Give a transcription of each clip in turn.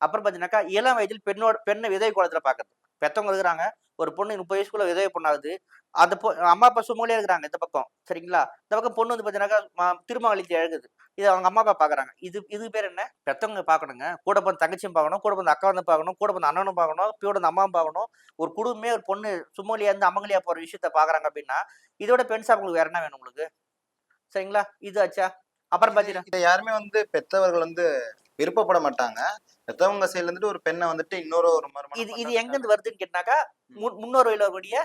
அப்புறம் பார்த்தீங்கன்னாக்கா இளம் வயதில் பெண்ணோட பெண்ணை விதவை குளத்துல பார்க்கறது பெத்தவங்க இருக்கிறாங்க ஒரு பொண்ணு முப்பது வயசுக்குள்ள விதவை பொண்ணாகுது. அந்த பொ அம்மா அப்பா சுமங்களே இருக்கிறாங்க இந்த பக்கம். சரிங்களா? இந்த பக்கம் பொண்ணு வந்து பார்த்தீங்கன்னாக்கா திரும்ப அழித்து அழுகுது. இது அவங்க அம்மா அப்பா பார்க்குறாங்க இது இது பேர் என்ன? பெத்தவங்க பார்க்கணுங்க கூட பிறந்த தங்கச்சியும் பார்க்கணும் கூட பிறந்த அக்கா வந்து பார்க்கணும் கூட பிறந்த அண்ணனும் பார்க்கணும் கூட பிறந்த அம்மாவும் பார்க்கணும் ஒரு குடும்பமே ஒரு பொண்ணு சுமங்கலியா இருந்து அமங்கலியா போற விஷயத்த பார்க்கறாங்க அப்படின்னா இதோட பெண் சார் உங்களுக்கு வேற என்ன வேணும் உங்களுக்கு? சரிங்களா? இது ஆச்சா? அப்புறம் பார்த்தீங்கன்னா இதை யாருமே வந்து பெத்தவர்கள் வந்து விருப்பப்பட மாட்டாங்க. பெத்தவங்க சைடுல இருந்துட்டு ஒரு பெண்ணை வந்துட்டு இன்னொரு ஒரு மருமணம் இது இது. எங்கிருந்து வருதுன்னு கேட்டாக்கா முன் முன்னோர் வழியில வரக்கூடிய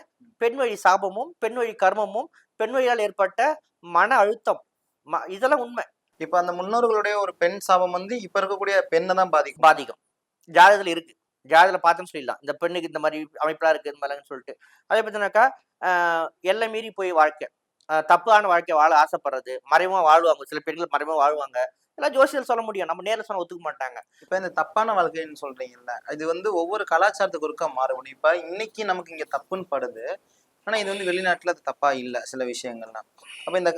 பெண் வழி சாபமும் பெண் வழி கர்மமும் பெண் வழியால் ஏற்பட்ட மன அழுத்தம். இதெல்லாம் உண்மை. இப்ப அந்த முன்னோர்களுடைய ஒரு பெண் சாபம் வந்து இப்ப இருக்கக்கூடிய பெண்ணை தான் பாதிக்கும். பாதிக்கும். ஜாதகத்துல இருக்கு. ஜாதகத்துல பார்த்தோன்னு சொல்லிடலாம். இந்த பெண்ணுக்கு இந்த மாதிரி அமைப்பெல்லாம் இருக்கு இந்த மாதிரின்னு சொல்லிட்டு. அதே பார்த்தீங்கன்னாக்கா எல்லை மீறி போய் வாழ்க்கை. தப்பான வாழ்க்கை வாழ ஆசைப்படுறது மறைமுகமா வாழ்வாங்க. சில பெண்கள் மறைமுகமா வாழ்வாங்க. எல்லாம் ஜோசியர் சொல்ல முடியும். நம்ம நேரில் சொன்னா ஒத்துக்க மாட்டாங்க. இப்ப இந்த தப்பான வாழ்க்கைன்னு சொல்றீங்கல்ல இது வந்து ஒவ்வொரு கலாச்சாரத்துக்கு ஒருக்கா மாறுபடும் இப்ப இன்னைக்கு நமக்கு இங்க தப்புன்னு படுது. ஆனா இது வந்து வெளிநாட்டுல அது தப்பா இல்ல சில விஷயங்கள்லாம் அப்ப இந்த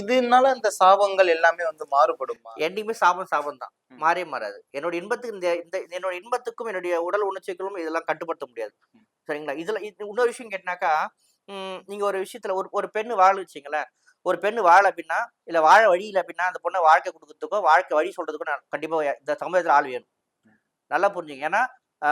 இதனால இந்த சாபங்கள் எல்லாமே வந்து மாறுபடுமா? என்னைக்குமே சாபம் சாபம் தான். மாறே மாறாது. என்னோட இன்பத்துக்கு இந்த இந்த என்னோட இன்பத்துக்கும் என்னுடைய உடல் உணர்ச்சிகளும் இதெல்லாம் கட்டுப்படுத்த முடியாது. சரிங்களா? இதுல இது இன்னொரு விஷயம் கேட்டினாக்கா நீங்கள் ஒரு விஷயத்தில் ஒரு ஒரு பெண்ணு வாழ வச்சிங்களேன். ஒரு பெண்ணு வாழ அப்படின்னா இல்லை வாழ வழி இல்லை அப்படின்னா அந்த பொண்ணை வாழ்க்கை கொடுக்கறதுக்கோ வாழ்க்கை வழி சொல்கிறதுக்கோ நான் கண்டிப்பாக இந்த சமூகத்தில் ஆள் வேணும். நல்லா புரிஞ்சுங்க. ஏன்னா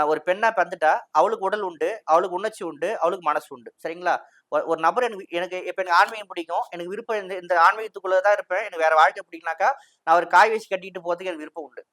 ஒரு பெண்ணாக பிறந்துட்டா அவளுக்கு உடல் உண்டு அவளுக்கு உணர்ச்சி உண்டு அவளுக்கு மனசு உண்டு. சரிங்களா? ஒரு- நபர் எனக்கு எனக்கு இப்போ எனக்கு ஆன்மீகம் பிடிக்கும். எனக்கு விருப்பம் இந்த இந்த ஆன்மீகத்துக்குள்ளே தான் இருப்பேன். எனக்கு வேறு வாழ்க்கை பிடிக்கனாக்கா நான் ஒரு காய் வச்சு கட்டிட்டு போகிறதுக்கு எனக்கு விருப்பம் உண்டு.